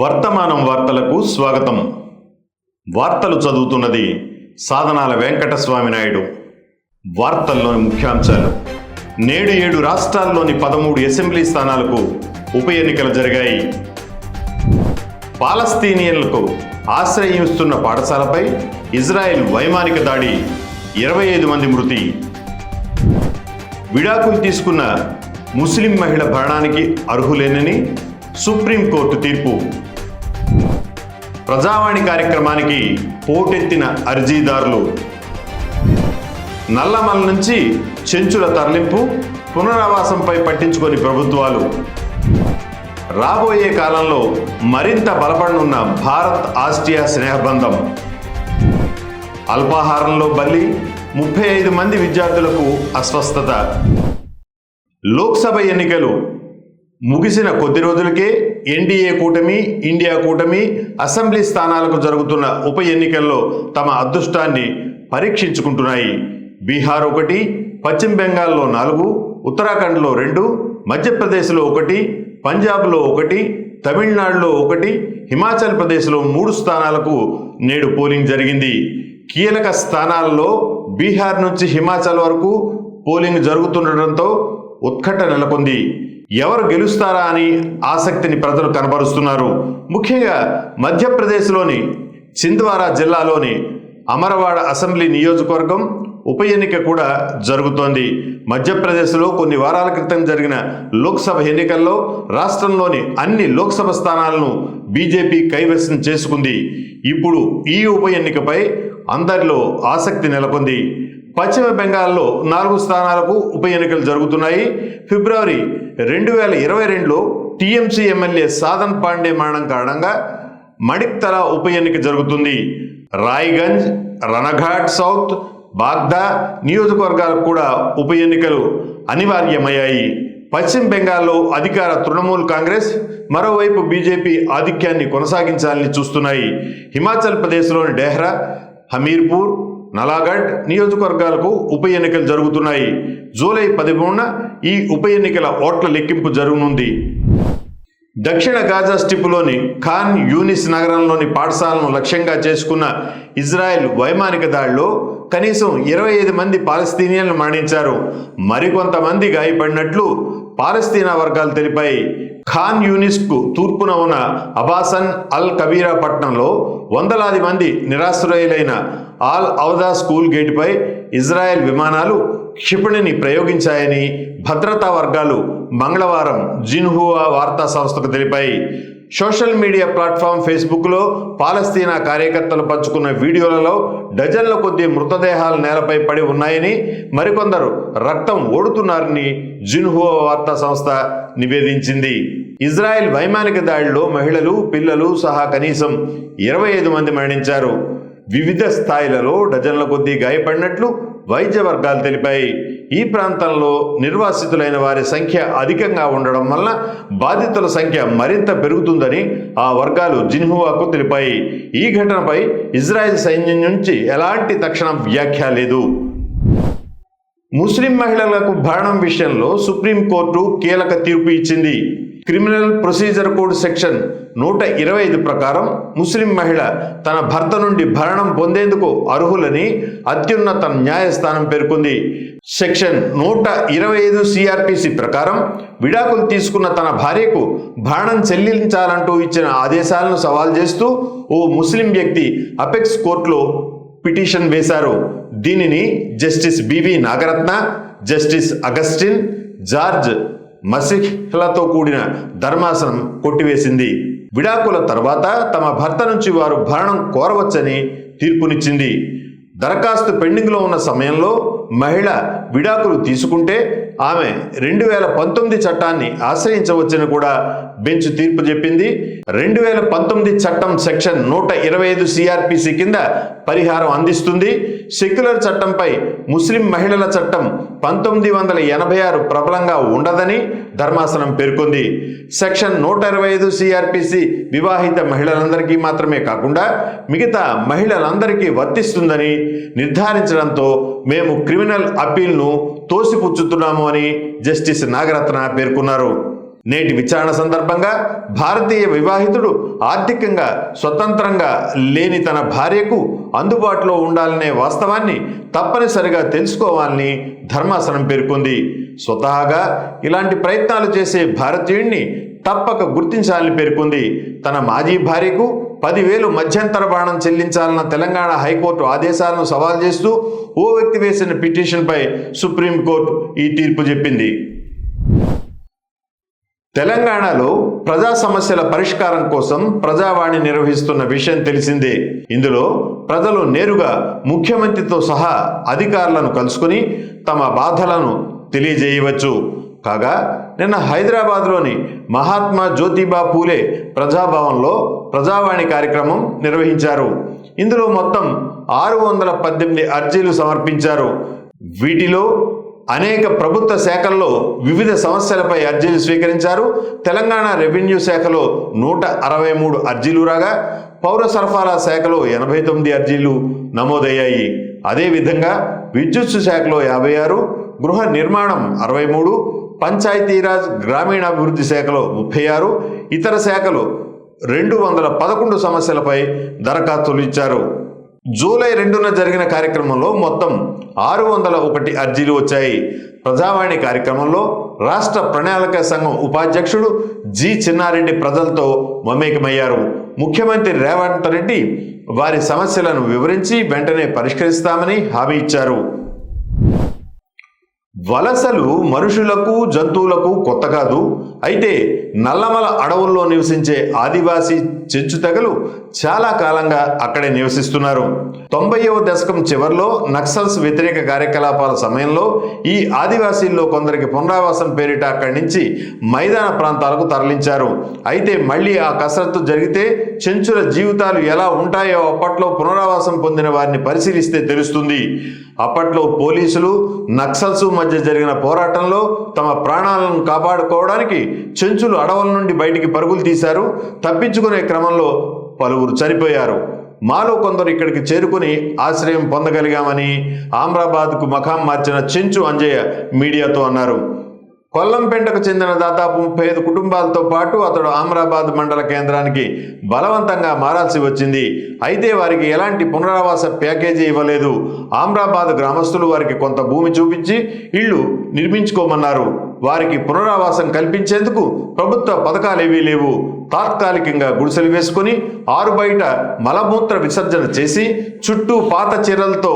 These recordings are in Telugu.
వర్తమానం వార్తలకు స్వాగతం. వార్తలు చదువుతున్నది సాధనాల వెంకటస్వామి నాయుడు. వార్తల్లోని ముఖ్యాంశాలు. నేడు ఏడు రాష్ట్రాల్లోని పదమూడు అసెంబ్లీ స్థానాలకు ఉప ఎన్నికలు జరిగాయి. పాలస్తీనియన్లకు ఆశ్రయిస్తున్న పాఠశాలపై ఇజ్రాయెల్ వైమానిక దాడి ఇరవై ఐదు మంది మృతి. విడాకులు తీసుకున్న ముస్లిం మహిళ భరణానికి అర్హులేనని సుప్రీంకోర్టు తీర్పు. ప్రజావాణి కార్యక్రమానికి పోటెత్తిన అర్జీదారులు. నల్లమల నుంచి చెంచుల తరలింపు పునరావాసంపై పట్టించుకొని ప్రభుత్వాలు. రాబోయే కాలంలో మరింత బలపడనున్న భారత్ ఆస్ట్రియా స్నేహబంధం. అల్పాహారంలో బల్లి ముప్పై ఐదు మంది విద్యార్థులకు అస్వస్థత. లోక్సభ ఎన్నికలు ముగిసిన కొద్ది రోజులకే ఎన్డీఏ కూటమి ఇండియా కూటమి అసెంబ్లీ స్థానాలకు జరుగుతున్న ఉప ఎన్నికల్లో తమ అదృష్టాన్ని పరీక్షించుకుంటున్నాయి. బీహార్ ఒకటి పశ్చిమ బెంగాల్లో నాలుగు ఉత్తరాఖండ్లో రెండు మధ్యప్రదేశ్లో ఒకటి పంజాబ్లో ఒకటి తమిళనాడులో ఒకటి హిమాచల్ ప్రదేశ్లో మూడు స్థానాలకు నేడు పోలింగ్ జరిగింది. కీలక స్థానాల్లో బీహార్ నుంచి హిమాచల్ వరకు పోలింగ్ జరుగుతుండటంతో ఉత్కంఠ నెలకొంది. ఎవరు గెలుస్తారా అని ఆసక్తిని ప్రజలు కనబరుస్తున్నారు. ముఖ్యంగా మధ్యప్రదేశ్లోని చింద్వారా జిల్లాలోని అమరవాడ అసెంబ్లీ నియోజకవర్గం ఉప ఎన్నిక కూడా జరుగుతోంది. మధ్యప్రదేశ్లో కొన్ని వారాల క్రితం జరిగిన లోక్సభ ఎన్నికల్లో రాష్ట్రంలోని అన్ని లోక్సభ స్థానాలను బీజేపీ కైవసం చేసుకుంది. ఇప్పుడు ఈ ఉప ఎన్నికపై అందరిలో ఆసక్తి నెలకొంది. పశ్చిమ బెంగాల్లో నాలుగు స్థానాలకు ఉప ఎన్నికలు జరుగుతున్నాయి. ఫిబ్రవరి రెండు వేల ఇరవై రెండులో టీఎంసీ ఎమ్మెల్యే సాధన్ పాండే మరణం కారణంగా మణిక్తల ఉప ఎన్నిక జరుగుతుంది. రాయ్గంజ్ రణఘాట్ సౌత్ బాగ్దా నియోజకవర్గాలకు కూడా ఉప ఎన్నికలు అనివార్యమయ్యాయి. పశ్చిమ బెంగాల్లో అధికార తృణమూల్ కాంగ్రెస్ మరోవైపు బీజేపీ ఆధిక్యాన్ని కొనసాగించాలని చూస్తున్నాయి. హిమాచల్ ప్రదేశ్లోని డెహ్రా హమీర్పూర్ నలాగఢ్ నియోజకవర్గాలకు ఉప ఎన్నికలు జరుగుతున్నాయి. జూలై పదిమూడున ఈ ఉప ఎన్నికల ఓట్ల లెక్కింపు జరగనుంది. దక్షిణ గాజా స్టిప్లోని ఖాన్ యూనిస్ నగరంలోని పాఠశాలను లక్ష్యంగా చేసుకున్న ఇజ్రాయెల్ వైమానిక దాడిలో కనీసం ఇరవై ఐదు మంది పాలస్తీనియన్లు మరణించారు. మరికొంతమంది గాయపడినట్లు పాలస్తీనా వర్గాలు తెలిపాయి. ఖాన్ యూనిస్కు తూర్పున ఉన్న అబాసన్ అల్ కబీరా పట్టణంలో వందలాది మంది నిరాశ్రయులైన ఆల్ అవదా స్కూల్ గేటుపై ఇజ్రాయెల్ విమానాలు క్షిపణిని ప్రయోగించాయని భద్రతా వర్గాలు మంగళవారం జిన్హువా వార్తా సంస్థకు తెలిపాయి. సోషల్ మీడియా ప్లాట్ఫామ్ ఫేస్బుక్లో పాలస్తీనా కార్యకర్తలు పంచుకున్న వీడియోలలో డజన్ల కొద్దీ మృతదేహాలు నేలపై పడి ఉన్నాయని మరికొందరు రక్తం ఓడుతున్నారని జిన్హువా వార్తా సంస్థ నివేదించింది. ఇజ్రాయెల్ వైమానిక దాడిలో మహిళలు పిల్లలు సహా కనీసం ఇరవై ఐదు మంది మరణించారు. వివిధ స్థాయిలలో డజన్ల కొద్దీ గాయపడినట్లు వైద్య వర్గాలు తెలిపాయి. ఈ ప్రాంతంలో నిర్వాసితులైన వారి సంఖ్య అధికంగా ఉండడం వల్ల బాధితుల సంఖ్య మరింత పెరుగుతుందని ఆ వర్గాలు జిన్హువాకు తెలిపాయి. ఈ ఘటనపై ఇజ్రాయెల్ సైన్యం నుంచి ఎలాంటి తక్షణ వ్యాఖ్య లేదు. ముస్లిం మహిళలకు భరణం విషయంలో సుప్రీంకోర్టు కీలక తీర్పు ఇచ్చింది. క్రిమినల్ ప్రొసీజర్ కోడ్ సెక్షన్ నూట ఇరవై ఐదు ప్రకారం ముస్లిం మహిళ తన భర్త నుండి భరణం పొందేందుకు అర్హులని అత్యున్నత న్యాయస్థానం పేర్కొంది. సెక్షన్ నూట ఇరవై ఐదు సిఆర్పిసి ప్రకారం విడాకులు తీసుకున్న తన భార్యకు భరణం చెల్లించాలంటూ ఇచ్చిన ఆదేశాలను సవాల్ చేస్తూ ఓ ముస్లిం వ్యక్తి అపెక్స్ కోర్టులో పిటిషన్ వేశారు. దీనిని justice B V Nagarathna justice Augustine George మసిహ్లతో కూడిన ధర్మాసనం కొట్టివేసింది. విడాకుల తర్వాత తమ భర్త నుంచి వారు భరణం కోరవచ్చని తీర్పునిచ్చింది. దరఖాస్తు పెండింగ్లో ఉన్న సమయంలో మహిళ విడాకులు తీసుకుంటే ఆమె రెండు వేల పంతొమ్మిది చట్టాన్ని ఆశ్రయించవచ్చని కూడా బెంచ్ తీర్పు చెప్పింది. రెండు వేల పంతొమ్మిది చట్టం సెక్షన్ నూట ఇరవై ఐదు సిఆర్పిసి కింద పరిహారం అందిస్తుంది. సెక్యులర్ చట్టంపై ముస్లిం మహిళల చట్టం పంతొమ్మిది వందల ఎనభై ఆరు ప్రబలంగా ఉండదని ధర్మాసనం పేర్కొంది. సెక్షన్ నూట ఇరవై ఐదు సిఆర్పిసి వివాహిత మహిళలందరికీ మాత్రమే కాకుండా మిగతా మహిళలందరికీ వర్తిస్తుందని నిర్ధారించడంతో మేము క్రిమినల్ అప్పీల్ను తోసిపుచ్చుతున్నాము అని జస్టిస్ నాగరత్న పేర్కొన్నారు. నేటి విచారణ సందర్భంగా భారతీయ వివాహితుడు ఆర్థికంగా స్వతంత్రంగా లేని తన భార్యకు అందుబాటులో ఉండాలనే వాస్తవాన్ని తప్పనిసరిగా తెలుసుకోవాలని ధర్మాసనం పేర్కొంది. స్వతహాగా ఇలాంటి ప్రయత్నాలు చేసే భారతీయుణ్ణి తప్పక గుర్తించాలని పేర్కొంది. తన మాజీ భార్యకు పదివేలు మధ్యంతర బాణం చెల్లించాలన్న తెలంగాణ హైకోర్టు ఆదేశాలను సవాల్ చేస్తూ ఓ వ్యక్తి వేసిన పిటిషన్పై సుప్రీంకోర్టు ఈ తీర్పు చెప్పింది. తెలంగాణలో ప్రజా సమస్యల పరిష్కారం కోసం ప్రజావాణి నిర్వహిస్తున్న విషయం తెలిసిందే. ఇందులో ప్రజలు నేరుగా ముఖ్యమంత్రితో సహా అధికారులను కలుసుకుని తమ బాధలను తెలియజేయవచ్చు. కాగా నిన్న హైదరాబాద్లోని మహాత్మా జ్యోతిబా పూలే ప్రజాభవన్లో ప్రజావాణి కార్యక్రమం నిర్వహించారు. ఇందులో మొత్తం ఆరు వందల పద్దెనిమిది అర్జీలు సమర్పించారు. వీటిలో అనేక ప్రభుత్వ శాఖల్లో వివిధ సమస్యలపై అర్జీలు స్వీకరించారు. తెలంగాణ రెవెన్యూ శాఖలో నూట అరవై మూడు అర్జీలు రాగా పౌర సరఫరా శాఖలో ఎనభై తొమ్మిది అర్జీలు నమోదయ్యాయి. అదేవిధంగా విద్యుత్ శాఖలో యాభై ఆరు గృహ నిర్మాణం అరవై మూడు పంచాయతీరాజ్ గ్రామీణాభివృద్ధి శాఖలో ముప్పై ఆరు ఇతర శాఖలు రెండు వందల పదకొండు సమస్యలపై దరఖాస్తులు ఇచ్చారు. జూలై రెండున జరిగిన కార్యక్రమంలో మొత్తం ఆరు వందల ఒకటి అర్జీలు వచ్చాయి. ప్రజావాణి కార్యక్రమంలో రాష్ట్ర ప్రణాళిక సంఘం ఉపాధ్యక్షుడు జి చిన్నారెడ్డి ప్రజలతో మమేకమయ్యారు. ముఖ్యమంత్రి రేవంత్ రెడ్డి వారి సమస్యలను వివరించి వెంటనే పరిష్కరిస్తామని హామీ ఇచ్చారు. వలసలు మనుషులకు జంతువులకు కొత్త కాదు. అయితే నల్లమల అడవుల్లో నివసించే ఆదివాసీ చెంచు తెగలు చాలా కాలంగా అక్కడే నివసిస్తున్నారు. తొంభైవ దశకం చివరిలో నక్సల్స్ వ్యతిరేక కార్యకలాపాల సమయంలో ఈ ఆదివాసీల్లో కొందరికి పునరావాసం పేరిట అక్కడి నుంచి మైదాన ప్రాంతాలకు తరలించారు. అయితే మళ్ళీ ఆ కసరత్తు జరిగితే చెంచుల జీవితాలు ఎలా ఉంటాయో అప్పట్లో పునరావాసం పొందిన వారిని పరిశీలిస్తే తెలుస్తుంది. అప్పట్లో పోలీసులు నక్సల్స్ మధ్య జరిగిన పోరాటంలో తమ ప్రాణాలను కాపాడుకోవడానికి చెంచులు అడవుల నుండి బయటికి పరుగులు తీశారు. తప్పించుకునే క్రమంలో పలువురు చనిపోయారు. మాలో కొందరు ఇక్కడికి చేరుకుని ఆశ్రయం పొందగలిగామని ఆమ్రాబాద్కు మఖాం మార్చిన చెంచు అంజయ్య మీడియాతో అన్నారు. కొల్లంపేంటకు చెందిన దాదాపు ముప్పై ఐదు కుటుంబాలతో పాటు అతడు ఆమ్రాబాద్ మండల కేంద్రానికి బలవంతంగా మారాల్సి వచ్చింది. అయితే వారికి ఎలాంటి పునరావాస ప్యాకేజీ ఇవ్వలేదు. ఆమ్రాబాద్ గ్రామస్తులు వారికి కొంత భూమి చూపించి ఇళ్ళు నిర్మించుకోమన్నారు. వారికి పునరావాసం కల్పించేందుకు ప్రభుత్వ పథకాలేవీ లేవు. తాత్కాలికంగా గుడిసెలు వేసుకుని ఆరు బయట మలమూత్ర విసర్జన చేసి చుట్టూ పాత చీరలతో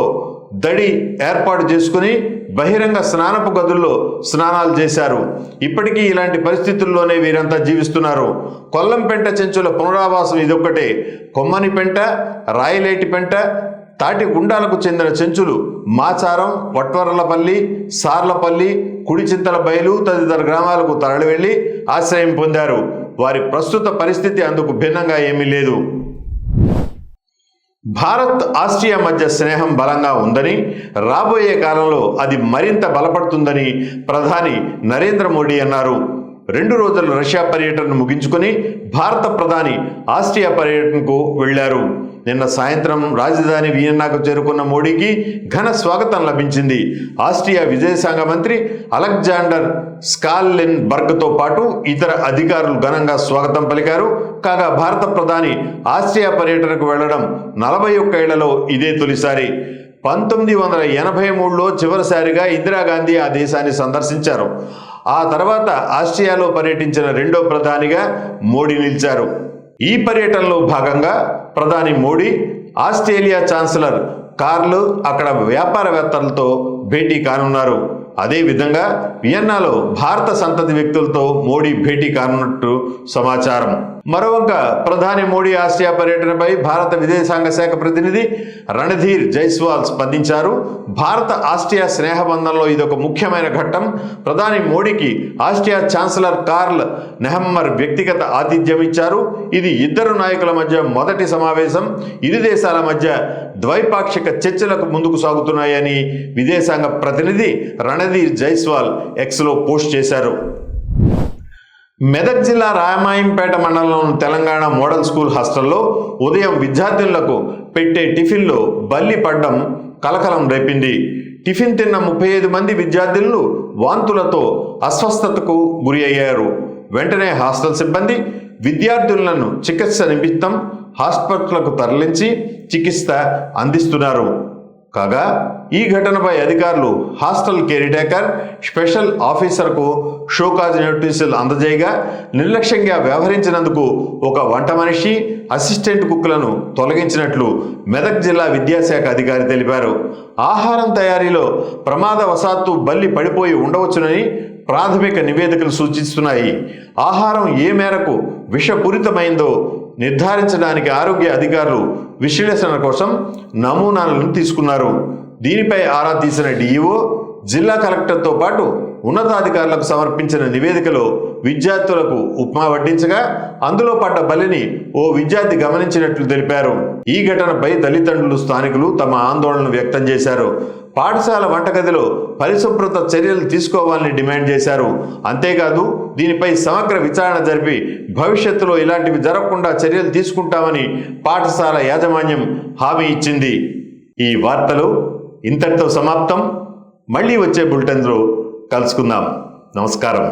దడి ఏర్పాటు చేసుకుని బహిరంగ స్నానపు గదుల్లో స్నానాలు చేశారు. ఇప్పటికీ ఇలాంటి పరిస్థితుల్లోనే వీరంతా జీవిస్తున్నారు. కొల్లంపెంట చెంచుల పునరావాసం ఇదొక్కటే. కొమ్మనిపెంట రాయలేటిపెంట తాటి గుండాలకు చెందిన చెంచులు మాచారం వట్వరలపల్లి సార్లపల్లి కుడిచింతల బయలు తదితర గ్రామాలకు తరలివెళ్ళి ఆశ్రయం పొందారు. వారి ప్రస్తుత పరిస్థితి అందుకు భిన్నంగా ఏమీ లేదు. భారత్ ఆస్ట్రియా మధ్య స్నేహం బలంగా ఉందని రాబోయే కాలంలో అది మరింత బలపడుతుందని ప్రధాని నరేంద్ర మోడీ అన్నారు. రెండు రోజుల రష్యా పర్యటనను ముగించుకొని భారత ప్రధాని ఆస్ట్రియా పర్యటనకు వెళ్ళారు నిన్న సాయంత్రం రాజధాని వియన్నాకు చేరుకున్న మోడీకి ఘన స్వాగతం లభించింది. ఆస్ట్రియా విదేశాంగ మంత్రి అలెగ్జాండర్ స్కాల్లెన్ బర్గ్తో పాటు ఇతర అధికారులు ఘనంగా స్వాగతం పలికారు. కాగా భారత ప్రధాని ఆస్ట్రియా పర్యటనకు వెళ్ళడం నలభై ఒక్క ఏళ్ళలో ఇదే తొలిసారి. పంతొమ్మిది వందల ఎనభై మూడులో చివరిసారిగా ఇందిరాగాంధీ ఆ దేశాన్ని సందర్శించారు. ఆ తర్వాత ఆస్ట్రియాలో పర్యటించిన రెండో ప్రధానిగా మోడీ నిలిచారు. ఈ పర్యటనలో భాగంగా ప్రధాని మోడీ ఆస్ట్రేలియా ఛాన్సలర్ కార్లు అక్కడ వ్యాపారవేత్తలతో భేటీ కానున్నారు. అదేవిధంగా వియన్నాలో భారత సంతతి వ్యక్తులతో మోడీ భేటీ కానున్నట్టు సమాచారం. మరోవంక ప్రధాని మోడీ ఆసియా పర్యటనపై భారత విదేశాంగ శాఖ ప్రతినిధి రణధీర్ జైస్వాల్ స్పందించారు. భారత ఆస్ట్రియా స్నేహబంధంలో ఇదొక ముఖ్యమైన ఘట్టం. ప్రధాని మోడీకి ఆస్ట్రియా ఛాన్సలర్ కార్ల్ నెహమ్మర్ వ్యక్తిగత ఆతిథ్యం ఇచ్చారు. ఇది ఇద్దరు నాయకుల మధ్య మొదటి సమావేశం. ఇరు దేశాల మధ్య ద్వైపాక్షిక చర్చలకు ముందుకు సాగుతున్నాయని విదేశాంగ ప్రతినిధి రణధీర్ జైస్వాల్ ఎక్స్లో పోస్ట్ చేశారు. మెదక్ జిల్లా రామాయంపేట మండలంలోని తెలంగాణ మోడల్ స్కూల్ హాస్టల్లో ఉదయం విద్యార్థులకు పెట్టే టిఫిన్లో బల్లి పడ్డం కలకలం రేపింది. టిఫిన్ తిన్న ముప్పై ఐదు మంది విద్యార్థులు వాంతులతో అస్వస్థతకు గురి అయ్యారు. వెంటనే హాస్టల్ సిబ్బంది విద్యార్థులను చికిత్స నిమిత్తం హాస్పిటల్కు తరలించి చికిత్స అందిస్తున్నారు. కాగా ఈ ఘటనపై అధికారులు హాస్టల్ కేరిటేకర్ స్పెషల్ ఆఫీసర్కు షోకాజ్ నోటీసులు అందజేయగా నిర్లక్ష్యంగా వ్యవహరించినందుకు ఒక వంట మనిషి అసిస్టెంట్ కుక్కులను తొలగించినట్లు మెదక్ జిల్లా విద్యాశాఖ అధికారి తెలిపారు. ఆహారం తయారీలో ప్రమాదవశాత్తు బల్లి పడిపోయి ఉండవచ్చునని ప్రాథమిక నివేదికలు సూచిస్తున్నాయి. ఆహారం ఏ మేరకు విషపూరితమైందో నిర్ధారించడానికి ఆరోగ్య అధికారులు విశ్లేషణ కోసం నమూనాలను తీసుకున్నారు. దీనిపై ఆరా తీసిన డిఈఓ జిల్లా కలెక్టర్తో పాటు ఉన్నతాధికారులకు సమర్పించిన నివేదికలో విద్యార్థులకు ఉప్మా వడ్డించగా అందులో పడ్డ బలిని ఓ విద్యార్థి గమనించినట్లు తెలిపారు. ఈ ఘటనపై తల్లిదండ్రులు స్థానికులు తమ ఆందోళన వ్యక్తం చేశారు. పాఠశాల వంటగదిలో పరిశుభ్రత చర్యలు తీసుకోవాలని డిమాండ్ చేశారు. అంతేకాదు దీనిపై సమగ్ర విచారణ జరిపి భవిష్యత్తులో ఇలాంటివి జరగకుండా చర్యలు తీసుకుంటామని పాఠశాల యాజమాన్యం హామీ ఇచ్చింది. ఈ వార్తలు ఇంతటితో సమాప్తం. మళ్ళీ వచ్చే బులెటిన్లో కలుసుకుందాం నమస్కారం